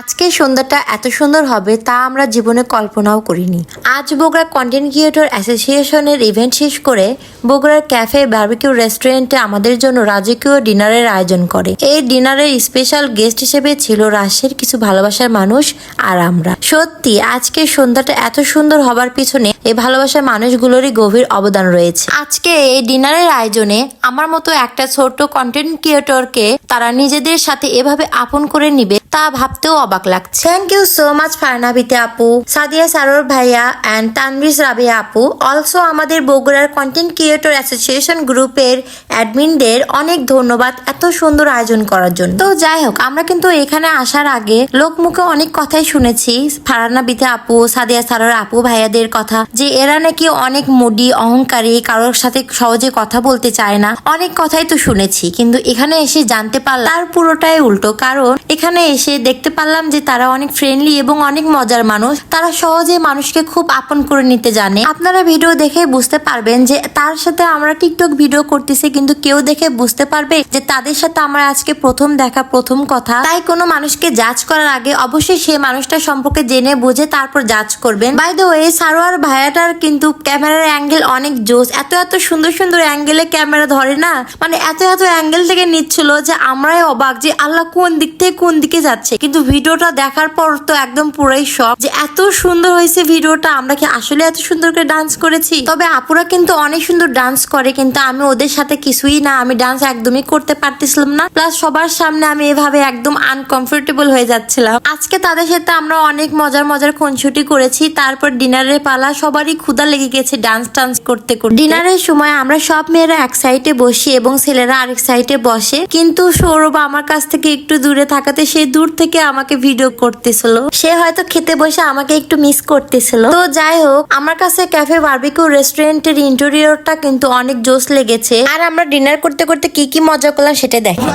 আজকের সন্ধ্যাটা এত সুন্দর হবে তা আমরা জীবনে কল্পনাও করিনি। আজ বগুড়া কন্টেন্ট ক্রিয়েটর অ্যাসোসিয়েশনের ইভেন্ট শেষ করে বগুড়ার ক্যাফে বার্বিকিউ রেস্টুরেন্টে আমাদের জন্য রাজকীয় ডিনারের আয়োজন করে। এই ডিনারের স্পেশাল গেস্ট হিসেবে ছিল রাজশাহীর কিছু ভালোবাসার মানুষ আর আমরা। সত্যি, আজকের সন্ধ্যাটা এত সুন্দর হবার পিছনে এই ভালোবাসার মানুষগুলোরই গভীর অবদান রয়েছে। আজকে এই ডিনারের আয়োজনে আমার মতো একটা ছোট্ট কন্টেন্ট ক্রিয়েটরকে তারা নিজেদের সাথে এভাবে আপন করে নিবে তা ভাবতেও অবাক লাগছে। থ্যাংক ইউ সো মাচ ফারনাবিতে আপু। সাদিয়া সারোর ভাইয়া অ্যান্ড তানভিজ রাবিয়া আপু। অলসো আমাদের বগুড়ার কন্টেন্ট ক্রিয়েটর অ্যাসোসিয়েশন গ্রুপের অ্যাডমিনদের অনেক ধন্যবাদ এত সুন্দর আয়োজন করার জন্য। তো যাই হোক, আমরা কিন্তু এখানে আসার আগে লোকমুখে অনেক কথাই শুনেছি ফারানা বিতে আপু, সাদিয়া সারোর আপু ভাইয়াদের কথা, যে এরা নাকি অনেক মুডি, অহংকারী, কারোর সাথে সহজে কথা বলতে চায় না। অনেক কথাই তো শুনেছি, কিন্তু এখানে এসে জানতে পারলাম, তার পুরোটাই উল্টো কারণ এখানে এসে দেখতে পারলাম যে তারা অনেক ফ্রেন্ডলি এবং অনেক মজার মানুষ। তারা সহজে মানুষকে খুব আপন করে নিতে জানে। আপনারা ভিডিও দেখে বুঝতে পারবেন যে তার সাথে আমরা টিকটক ভিডিও করতেছি, কিন্তু কেউ দেখে বুঝতে পারবে যে তাদের সাথে আমার আজকে প্রথম দেখা, প্রথম কথা। তাই কোনো মানুষকে জাজ করার আগে অবশ্যই সেই মানুষটা সম্পর্কে জেনে বুঝে তারপর জাজ করবেন। বাই দ্য ওয়ে সারোয়ার ভাইয়াটার কিন্তু ক্যামেরার অ্যাঙ্গেল অনেক জোস। এত এত সুন্দর সুন্দর অ্যাঙ্গেলে ক্যামেরা ধরে না? মানে এত এত অ্যাঙ্গেল থেকে নিচ্ছিল যে আমরাই অবাক যে আল্লাহ কোন দিক থেকে কোন দিকে যাচ্ছে। কিন্তু ভিডিওটা দেখার পর তো একদম পুরাই শখ যে এত সুন্দর হয়েছে ভিডিওটা, আমরা কি আসলে এত সুন্দর করে ডান্স করেছি? তবে আপুরা কিন্তু অনেক সুন্দর ডান্স করে, কিন্তু আমি ওদের সাথে কিছুই না, আমি ডান্স একদমই করতে পারতেছিলাম না। প্লাস সবার সামনে আমি এভাবে একদম আনকমফোর্টেবল হয়ে যাচ্ছিলাম। আজকে তাদের সাথে আমরা অনেক মজার মজার খুনছুটি করেছি, তারপর ডিনারের পালা, সবারই ক্ষুদা লেগে গেছে ডান্স টান্স করতে করতে। ডিনারের সময় আমরা সব মেয়েরা এক সাইডে বসি এবং ছেলেরা আরেক সাইডে বসে। কিন্তু সৌরভ আমার কাছ থেকে একটু দূরে থাকাতে সে দূর থেকে আমাকে ভিডিও করতেছিল সে হয়তো খেতে বসে আমাকে একটু মিস করতেছিল তো যাই হোক আমার কাছে ক্যাফে বার্বিকিউ রেস্টুরেন্টের ইন্টেরিয়রটা কিন্তু অনেক জোস লেগেছে আর আমরা ডিনার করতে করতে কি কি মজা করলাম সেটা দেখি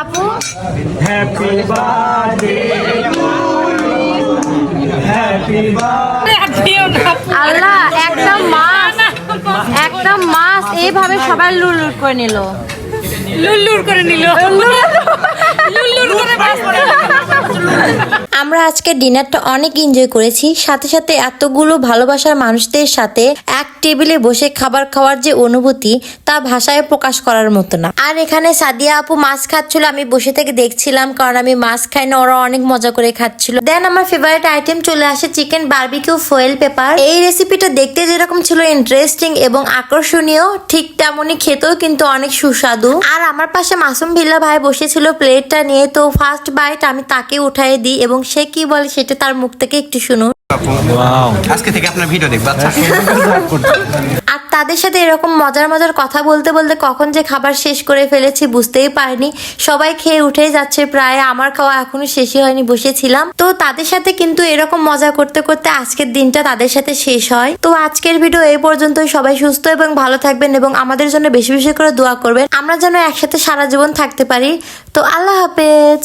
আপু হ্যাপি বার্থডে আল্লাহ একটা মাছ একটা মাছ এইভাবে সবাই লুলুর লুল করে নিল। লুলুর করে নিল লুল্লুর করে বাস করে আমরা আজকে ডিনারটা অনেক এনজয় করেছি। সাথে সাথে এতগুলো ভালোবাসার মানুষদের সাথে এক টেবিলে বসে খাবার খাওয়ার যে অনুভূতি, তা ভাষায় প্রকাশ করার মতো না। আর এখানে সাদিয়া আপু মাছ খাচ্ছিল, আমি বসে থেকে দেখছিলাম, কারণ আমি মাছ খাই না, ওরা অনেক মজা করে খাচ্ছিল। দেন আমার ফেভারিট আইটেম চলে আসে চিকেন বার্বিকিউ ফয়েল পেপার এই রেসিপিটা দেখতে যেরকম ছিল ইন্টারেস্টিং এবং আকর্ষণীয়, ঠিক তেমনই খেতেও কিন্তু অনেক সুস্বাদু। আর আমার পাশে মাসুম ভিল্লা ভাই বসেছিল প্লেটটা নিয়ে, তো ফার্স্ট বাইট আমি তাকে উঠাই দিই এবং সে কি বলে সেটা তার মুখ থেকে একটু শুনুন। আজকে থেকে আপনার ভিডিও দেখব আচ্ছা। আর তাদের সাথে এরকম মজার মজার কথা বলতে বলতে কখন যে খাবার শেষ করে ফেলেছি বুঝতেই পারিনি। সবাই খেয়ে উঠে যাচ্ছে প্রায় আমার খাওয়া এখনও শেষই হয়নি বসেছিলাম। তো তাদের সাথে কিন্তু এরকম মজা করতে করতে আজকের দিনটা তাদের সাথে শেষ হয়। তো আজকের ভিডিও এই পর্যন্তই সবাই সুস্থ এবং ভালো থাকবেন এবং আমাদের জন্য বেশি বেশি করে দোয়া করবেন। আমরা যেন একসাথে সারা জীবন থাকতে পারি। তো আল্লাহ হাফেজ।